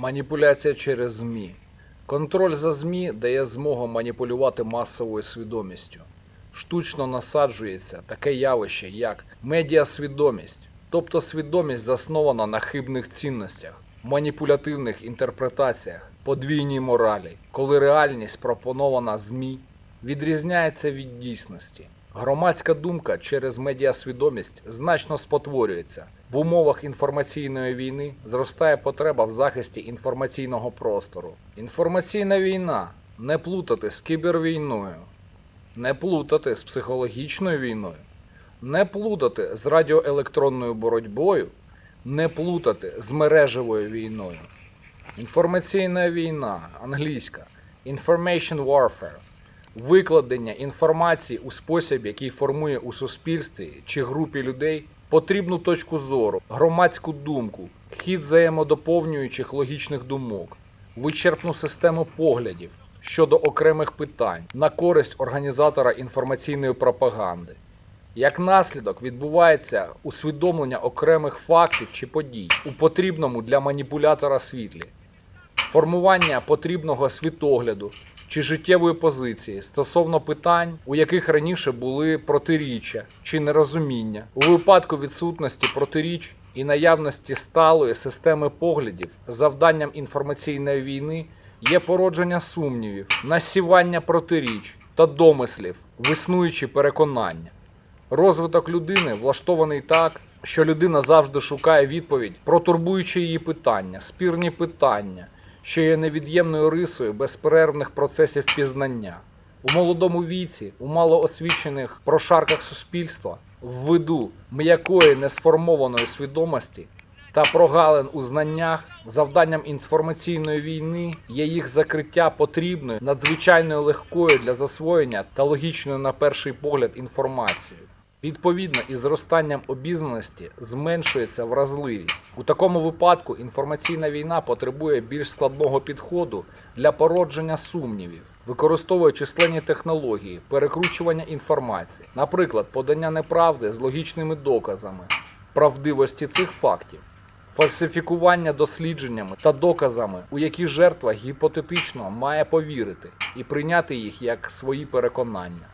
Маніпуляція через ЗМІ. Контроль за ЗМІ дає змогу маніпулювати масовою свідомістю. Штучно насаджується таке явище, як медіасвідомість, тобто свідомість заснована на хибних цінностях, маніпулятивних інтерпретаціях, подвійній моралі, коли реальність, пропонована ЗМІ, відрізняється від дійсності. Громадська думка через медіасвідомість значно спотворюється. В умовах інформаційної війни зростає потреба в захисті інформаційного простору. Інформаційна війна. Не плутати з кібервійною, не плутати з психологічною війною, не плутати з радіоелектронною боротьбою, не плутати з мережевою війною. Інформаційна війна, англійська, information warfare, викладення інформації у спосіб, який формує у суспільстві чи групі людей потрібну точку зору, громадську думку, хід взаємодоповнюючих логічних думок, вичерпну систему поглядів щодо окремих питань на користь організатора інформаційної пропаганди. Як наслідок відбувається усвідомлення окремих фактів чи подій у потрібному для маніпулятора світлі, формування потрібного світогляду чи життєвої позиції стосовно питань, у яких раніше були протиріччя чи нерозуміння, у випадку відсутності протиріч і наявності сталої системи поглядів, завданням інформаційної війни є породження сумнівів, насівання протиріч та домислів в існуючі переконання. Розвиток людини влаштований так, що людина завжди шукає відповідь про турбуючі її питання, спірні питання, що є невід'ємною рисою безперервних процесів пізнання. У молодому віці, у малоосвічених прошарках суспільства, в виду м'якої несформованої свідомості та прогалин у знаннях, завданням інформаційної війни є їх закриття потрібною, надзвичайно легкою для засвоєння та логічною на перший погляд інформацією. Відповідно, із зростанням обізнаності зменшується вразливість. У такому випадку інформаційна війна потребує більш складного підходу для породження сумнівів, використовує численні технології, перекручування інформації, наприклад, подання неправди з логічними доказами правдивості цих фактів, фальсифікування дослідженнями та доказами, у які жертва гіпотетично має повірити і прийняти їх як свої переконання.